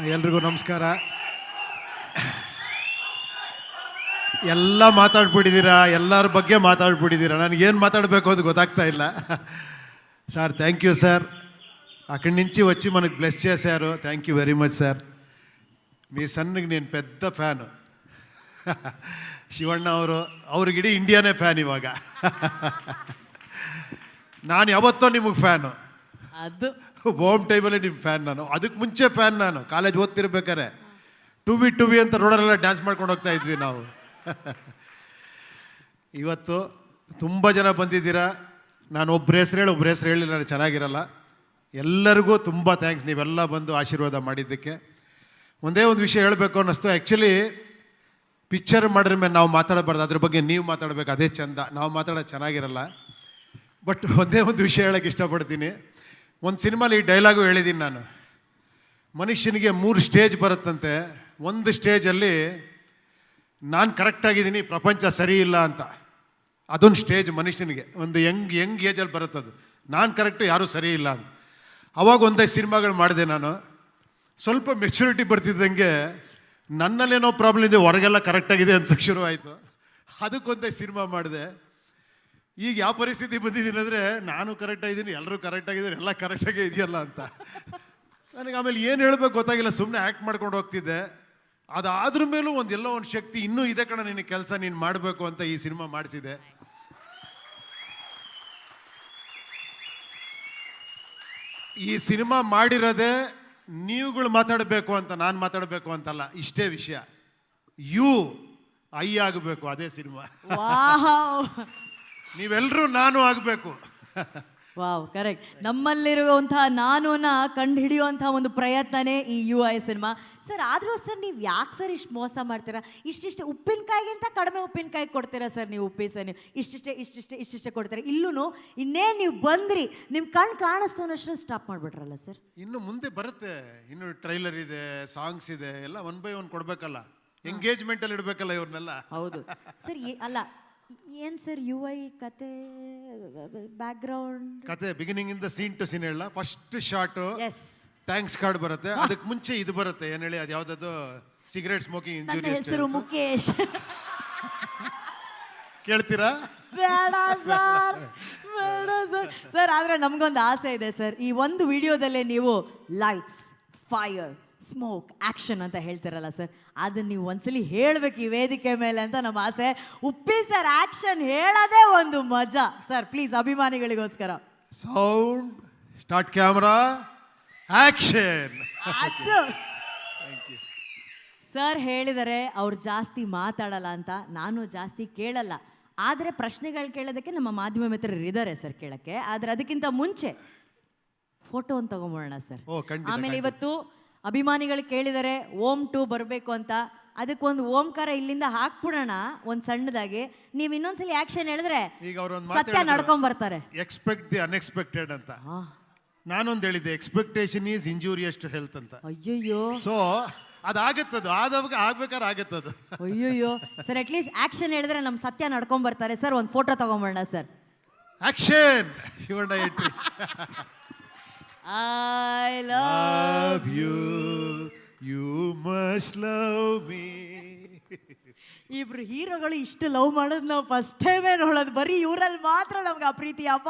ಎಲ್ರಿಗೂ ನಮಸ್ಕಾರ. ಎಲ್ಲ ಮಾತಾಡ್ಬಿಟ್ಟಿದ್ದೀರಾ? ಎಲ್ಲರ ಬಗ್ಗೆ ಮಾತಾಡ್ಬಿಟ್ಟಿದ್ದೀರಾ? ನನಗೇನು ಮಾತಾಡಬೇಕು ಅಂತ ಗೊತ್ತಾಗ್ತಾ ಇಲ್ಲ. ಸರ್ ಥ್ಯಾಂಕ್ ಯು ಸರ್ అక్కడి నుంచి వచ్చి మనకు బ్లెస్ చేశారు thank you very much sir me ಸಣ್ಣಗೆ ನಾನು పెద్ద ಫ್ಯಾನು ಶಿವಣ್ಣ ಅವರು ಅವ್ರಿಗಿಡೀ ಇಂಡಿಯಾನೇ ಫ್ಯಾನ್ ಇವಾಗ. ನಾನು ಯಾವತ್ತೋ ನಿಮಗೆ ಫ್ಯಾನು ಅದು ಹೋಮ್ ಟೈಮಲ್ಲಿ ನಿಮ್ಮ ಫ್ಯಾನ್ ನಾನು. ಅದಕ್ಕೆ ಮುಂಚೆ ಫ್ಯಾನ್ ನಾನು. ಕಾಲೇಜ್ ಓದ್ತಿರ್ಬೇಕಾರೆ ಟು ಬಿ ಟು ಬಿ ಅಂತ ರೋಡಲ್ಲೆಲ್ಲ ಡ್ಯಾನ್ಸ್ ಮಾಡ್ಕೊಂಡು ಹೋಗ್ತಾ ಇದ್ವಿ ನಾವು. ಇವತ್ತು ತುಂಬ ಜನ ಬಂದಿದ್ದೀರಾ? ನಾನು ಒಬ್ಬರ ಹೆಸ್ರು ಹೇಳಿ ಒಬ್ಬರ ಹೆಸರು ಹೇಳಿ ನಾನು ಚೆನ್ನಾಗಿರಲ್ಲ. ಎಲ್ಲರಿಗೂ ತುಂಬ ಥ್ಯಾಂಕ್ಸ್ ನೀವೆಲ್ಲ ಬಂದು ಆಶೀರ್ವಾದ ಮಾಡಿದ್ದಕ್ಕೆ. ಒಂದೇ ಒಂದು ವಿಷಯ ಹೇಳಬೇಕು ಅನ್ನಿಸ್ತು. ಆ್ಯಕ್ಚುಲಿ ಪಿಕ್ಚರ್ ಮಾಡಿದ್ರ ಮೇಲೆ ನಾವು ಮಾತಾಡಬಾರ್ದು. ಅದ್ರ ಬಗ್ಗೆ ನೀವು ಮಾತಾಡಬೇಕು. ಅದೇ ಚಂದ. ನಾವು ಮಾತಾಡೋದು ಚೆನ್ನಾಗಿರಲ್ಲ. ಬಟ್ ಒಂದೇ ಒಂದು ವಿಷಯ ಹೇಳೋಕ್ಕೆ ಇಷ್ಟಪಡ್ತೀನಿ. ಒಂದು ಸಿನಿಮಾಲಿ ಈ ಡೈಲಾಗು ಹೇಳಿದ್ದೀನಿ ನಾನು. ಮನುಷ್ಯನಿಗೆ ಮೂರು ಸ್ಟೇಜ್ ಬರುತ್ತಂತೆ. ಒಂದು ಸ್ಟೇಜಲ್ಲಿ ನಾನು ಕರೆಕ್ಟಾಗಿದ್ದೀನಿ ಪ್ರಪಂಚ ಸರಿ ಇಲ್ಲ ಅಂತ. ಅದೊಂದು ಸ್ಟೇಜ್ ಮನುಷ್ಯನಿಗೆ. ಒಂದು ಯಂಗ್ ಯಂಗ್ ಏಜಲ್ಲಿ ಬರುತ್ತದು. ನಾನು ಕರೆಕ್ಟು, ಯಾರೂ ಸರಿ ಇಲ್ಲ ಅಂತ. ಅವಾಗ ಒಂದೈದು ಸಿನಿಮಾಗಳು ಮಾಡಿದೆ ನಾನು. ಸ್ವಲ್ಪ ಮೆಚುರಿಟಿ ಬರ್ತಿದ್ದಂಗೆ ನನ್ನಲ್ಲೇನೋ ಪ್ರಾಬ್ಲಮ್ ಇದೆ, ಹೊರಗೆಲ್ಲ ಕರೆಕ್ಟಾಗಿದೆ ಅನ್ಸಕ್ಕೆ ಶುರು ಆಯಿತು ಅದಕ್ಕೊಂದೈದು ಸಿನಿಮಾ ಮಾಡಿದೆ. ಈಗ ಯಾವ ಪರಿಸ್ಥಿತಿ ಬಂದಿದ್ದೀನಿ ಅಂದರೆ ನಾನು ಕರೆಕ್ಟಾಗಿದ್ದೀನಿ ಎಲ್ಲರೂ ಕರೆಕ್ಟಾಗಿದ್ದಾರೆ ಎಲ್ಲ ಕರೆಕ್ಟಾಗೇ ಇದೆಯಲ್ಲ ಅಂತ. ನನಗೆ ಆಮೇಲೆ ಏನು ಹೇಳಬೇಕು ಗೊತ್ತಾಗಿಲ್ಲ ಸುಮ್ಮನೆ ಆ್ಯಕ್ಟ್ ಮಾಡ್ಕೊಂಡು ಹೋಗ್ತಿದ್ದೆ. ಅದಾದ್ರ ಮೇಲೂ ಒಂದು ಎಲ್ಲೋ ಒಂದು ಶಕ್ತಿ ಇನ್ನೂ ಇದೆ ಕಣ ನಿನ್ನ ಕೆಲಸ, ನೀನು ಮಾಡಬೇಕು ಅಂತ ಈ ಸಿನಿಮಾ ಮಾಡಿಸಿದೆ. ಈ ಸಿನಿಮಾ ಮಾಡಿರೋದೇ ನೀವುಗಳು ಮಾತಾಡಬೇಕು ಅಂತ, ನಾನು ಮಾತಾಡಬೇಕು ಅಂತಲ್ಲ, ಇಷ್ಟೇ ವಿಷಯ. ಯು, ಐ ಆಗಬೇಕು ಅದೇ ಸಿನಿಮಾ. ನೀವೆಲ್ಲರೂ ನಾನು ಆಗಬೇಕು. Wow correct. ನಮ್ಮಲ್ಲಿರುವಂತಹ ನಾನುನ ಕಂಡು ಹಿಡಿಯುವಂತಹ ಒಂದು ಪ್ರಯತ್ನನೇ ಈ ಯು ಐ ಸಿನಿಮಾ. ಸರ್ ಆದರೂ ಸರ್ ನೀವು ಯಾಕೆ ಸರ್ ಇಷ್ಟು ಮೋಸ ಮಾಡ್ತೀರಾ? ಇಷ್ಟಿಷ್ಟೇ ಉಪ್ಪಿನಕಾಯಿಗಿಂತ ಕಡಿಮೆ ಉಪ್ಪಿನಕಾಯಿ ಕೊಡ್ತೀರಾ ಸರ್ ನೀವು ಉಪ್ಪಿ ಸರ್ ನೀವು? ಇಷ್ಟಿಷ್ಟೇ ಇಷ್ಟಿಷ್ಟೇ ಇಷ್ಟಿಷ್ಟೇ ಕೊಡ್ತೀರಾ? ಇಲ್ಲೂ ಇನ್ನೇನು ನೀವು ಬಂದ್ರಿ ನಿಮ್ಮ ಕಣ್ಣು ಕಾಣಿಸ್ತು ಅನ್ನೋಷ್ಟು ಸ್ಟಾಪ್ ಮಾಡಿಬಿಟ್ರಲ್ಲ ಸರ್? ಇನ್ನು ಮುಂದೆ ಬರುತ್ತೆ. ಇನ್ನು ಟ್ರೈಲರ್ ಇದೆ ಸಾಂಗ್ಸ್ ಇದೆ ಎಲ್ಲ ಒನ್ ಬೈ ಒನ್ ಕೊಡಬೇಕಲ್ಲ. ಎಂಗೇಜ್ಮೆಂಟಲ್ಲಿ ಇಡಬೇಕಲ್ಲ ಇವ್ರನ್ನೆಲ್ಲ. ಹೌದು. ಸರ್ ಅಲ್ಲ ಏನು ಸರ್ ಯು ಐ ಕತೆ ಬ್ಯಾಕ್ಗ್ರೌಂಡ್ ಕತೆ ಬಿಗಿನಿಂಗ್ ಇಂದ ಸೀನ್ ಟು ಸೀನ್ ಹೇಳ first shot yes thanks card ಬರುತ್ತೆ. ಅದಕ್ಕೆ ಮುಂಚೆ ಇದು ಬರುತ್ತೆ. ಏನ್ ಹೇಳಿ ಅದು ಯಾವ್ದದು? ಸಿಗರೇಟ್ ಸ್ಮೋಕಿಂಗ್ ನನ್ನ ಇಂಜುರಿ ಹೆಸರು ಮುಕೇಶ್ ಕೇಳ್ತೀರಾ? ಬೇಡ ಸರ್ ಬೇಡ ಸರ್. ಸರ್ ಆದ್ರೆ ನಮ್ಗೊಂದು ಆಸೆ ಇದೆ ಸರ್. ಈ ಒಂದು ವಿಡಿಯೋದಲ್ಲೇ ನೀವು ಲೈಟ್ಸ್ ಫೈರ್ ಸ್ಮೋಕ್ ಆಕ್ಷನ್ ಅಂತ ಹೇಳ್ತಿರಲ್ಲ ಸರ್. ಅದನ್ನ ನೀವು ಒಂದ್ಸಲಿ ಹೇಳ್ಬೇಕು ಈ ವೇದಿಕೆ ಮೇಲೆ ಅಂತ ನಮ್ಮ ಆಸೆ. ಉಪ್ಪಿ ಸರ್ ಆಕ್ಷನ್ ಹೇಳೋದೇ ಒಂದು ಮಜಾ. ಸರ್ ಪ್ಲೀಸ್ ಅಭಿಮಾನಿಗಳಿಗೋಸ್ಕರ. ಸೌಂಡ್ ಸ್ಟಾರ್ಟ್ ಕ್ಯಾಮ್ರಾ ಆಕ್ಷನ್ ಅದು. ಸರ್ ಹೇಳಿದರೆ ಅವ್ರು ಜಾಸ್ತಿ ಮಾತಾಡಲ್ಲ ಅಂತ ನಾನು ಜಾಸ್ತಿ ಕೇಳಲ್ಲ. ಆದರೆ ಪ್ರಶ್ನೆಗಳು ಕೇಳೋದಕ್ಕೆ ನಮ್ಮ ಮಾಧ್ಯಮ ಮಿತ್ರರು ಇದ್ದಾರೆ ಸರ್ ಕೇಳಕ್ಕೆ. ಆದರೆ ಅದಕ್ಕಿಂತ ಮುಂಚೆ ಫೋಟೋ ಒಂದು ತಗೊಂಬೋಣ ಸರ್. ಆಮೇಲೆ ಇವತ್ತು ಅಭಿಮಾನಿಗಳು ಕೇಳಿದರೆ ಓಂ ಟು ಬರಬೇಕು ಅಂತ. ಅದಕ್ಕೊಂದು ಓಂಕಾರ ಇಲ್ಲಿಂದ ಹಾಕ್ಬಿಡೋಣ ಒಂದು ಸಣ್ಣದಾಗಿ. ನೀವು ಇನ್ನೊಂದ್ಸಲಿ ಆಕ್ಷನ್ ಹೇಳಿದ್ರೆ ಈಗ ಅವ್ರೊಂದು ಸತ್ಯ ನಡ್ಕೊಂಡ್ ಬರ್ತಾರೆ. ಎಕ್ಸ್ಪೆಕ್ಟ್ ದಿ ಅನ್ಎಕ್ಸ್ಪೆಕ್ಟೆಡ್ ಅಂತ. ನಾನೊಂದು ಹೇಳಿದ್ದೆ expectation is injurious to health ಅಂತ. ಅಯ್ಯಯ್ಯೋ. ಸೊ ಅದಾಗತ್ತದು. ಆದವಾಗ ಆಗ್ಬೇಕಾದ್ರೆ ಆಗತ್ತದು. ಅಯ್ಯಯ್ಯೋ. ಸರ್ ಅಟ್ಲೀಸ್ಟ್ ಆಕ್ಷನ್ ಹೇಳಿದ್ರೆ ನಮ್ಮ ಸತ್ಯ ನಡ್ಕೊಂಡ್ ಬರ್ತಾರೆ. ಸರ್ ಒಂದು photo ತಗೊಂಬೋಣ sir. Action Shivanna entry I love love you you must love me ಇಬ್ರು ಹೀರೋಗಳು ಇಷ್ಟು ಲವ್ ಮಾಡೋದು ನಾವು ಫಸ್ಟ್ ಟೈಮೇ ನೋಡೋದು ಬರೀ ಇವರಲ್ಲಿ ಮಾತ್ರ ನಮ್ಗೆ ಆ ಪ್ರೀತಿ ಅಪ್ಪ